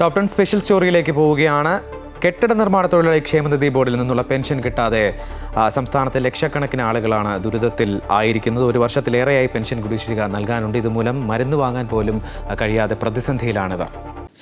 Top ten special സ്റ്റോറിയിലേക്ക് പോവുകയാണ്. കെട്ടിട നിർമ്മാണ തൊഴിലാളി ക്ഷേമനിധി ബോർഡിൽ നിന്നുള്ള പെൻഷൻ കിട്ടാതെ സംസ്ഥാനത്തെ ലക്ഷക്കണക്കിന് ആളുകളാണ് ദുരിതത്തിൽ ആയിരിക്കുന്നത്. ഒരു വർഷത്തിലേറെയായി പെൻഷൻ കുടിശ്ശിക നൽകാനുണ്ട്. ഇതുമൂലം മരുന്ന് വാങ്ങാൻ പോലും കഴിയാതെ പ്രതിസന്ധിയിലാണിവർ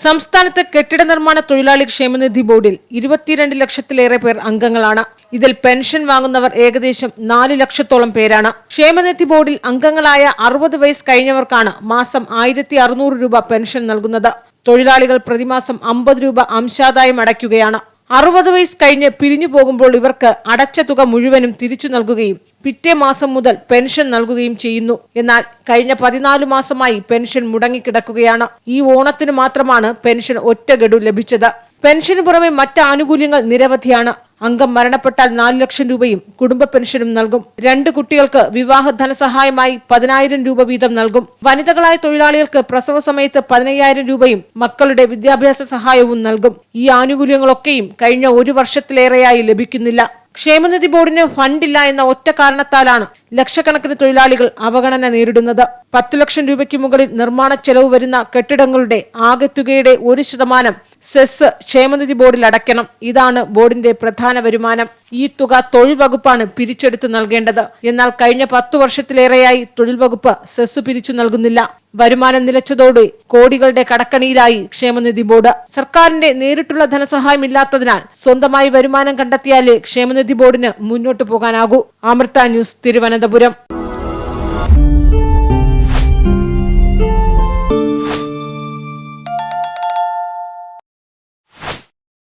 സംസ്ഥാനത്ത് കെട്ടിട നിർമ്മാണ തൊഴിലാളി ക്ഷേമനിധി ബോർഡിൽ ഇരുപത്തിരണ്ട് ലക്ഷത്തിലേറെ പേർ അംഗങ്ങളാണ്. ഇതിൽ പെൻഷൻ വാങ്ങുന്നവർ ഏകദേശം നാല് ലക്ഷത്തോളം പേരാണ്. ക്ഷേമനിധി ബോർഡിൽ അംഗങ്ങളായ അറുപത് വയസ്സ് കഴിഞ്ഞവർക്കാണ് മാസം ആയിരത്തി രൂപ പെൻഷൻ നൽകുന്നത്. തൊഴിലാളികൾ പ്രതിമാസം അമ്പത് രൂപ അംശാദായം അടയ്ക്കുകയാണ്. അറുപത് വയസ്സ് കഴിഞ്ഞ് പിരിഞ്ഞു പോകുമ്പോൾ ഇവർക്ക് അടച്ച തുക മുഴുവനും തിരിച്ചു നൽകുകയും പിറ്റേ മാസം മുതൽ പെൻഷൻ നൽകുകയും ചെയ്യുന്നു. എന്നാൽ കഴിഞ്ഞ പതിനാല് മാസമായി പെൻഷൻ മുടങ്ങിക്കിടക്കുകയാണ്. ഈ ഓണത്തിന് മാത്രമാണ് പെൻഷൻ ഒറ്റ ഗഡു ലഭിച്ചത്. പെൻഷന് പുറമെ മറ്റ് ആനുകൂല്യങ്ങൾ നിരവധിയാണ്. അംഗം മരണപ്പെട്ടാൽ നാല് ലക്ഷം രൂപയും കുടുംബ പെൻഷനും നൽകും. രണ്ട് കുട്ടികൾക്ക് വിവാഹ ധനസഹായമായി പതിനായിരം രൂപ വീതം നൽകും. വനിതകളായ തൊഴിലാളികൾക്ക് പ്രസവ സമയത്ത് പതിനയ്യായിരം രൂപയും മക്കളുടെ വിദ്യാഭ്യാസ സഹായവും നൽകും. ഈ ആനുകൂല്യങ്ങളൊക്കെയും കഴിഞ്ഞ ഒരു വർഷത്തിലേറെയായി ലഭിക്കുന്നില്ല. ക്ഷേമനിധി ബോർഡിന് ഫണ്ടില്ല എന്ന ഒറ്റ കാരണത്താലാണ് ലക്ഷക്കണക്കിന് തൊഴിലാളികൾ അവഗണന നേരിടുന്നത്. പത്തു ലക്ഷം രൂപയ്ക്ക് മുകളിൽ നിർമ്മാണ ചെലവ് വരുന്ന കെട്ടിടങ്ങളുടെ ആകെ തുകയുടെ ഒരു ശതമാനം സെസ് ക്ഷേമനിധി ബോർഡിൽ അടയ്ക്കണം. ഇതാണ് ബോർഡിന്റെ പ്രധാന വരുമാനം. ഈ തുക തൊഴിൽ വകുപ്പാണ് പിരിച്ചെടുത്ത് നൽകേണ്ടത്. എന്നാൽ കഴിഞ്ഞ പത്തു വർഷത്തിലേറെയായി തൊഴിൽ വകുപ്പ് സെസ് പിരിച്ചു നൽകുന്നില്ല. വരുമാനം നിലച്ചതോടെ കോടികളുടെ കടക്കണിയിലായി ക്ഷേമനിധി ബോർഡ്. സർക്കാരിന്റെ നേരിട്ടുള്ള ധനസഹായം ഇല്ലാത്തതിനാൽ സ്വന്തമായി വരുമാനം കണ്ടെത്തിയാലേ ക്ഷേമനിധി ബോർഡിന് മുന്നോട്ടു പോകാനാകൂ. അമൃത ന്യൂസ് തിരുവനന്തപുരം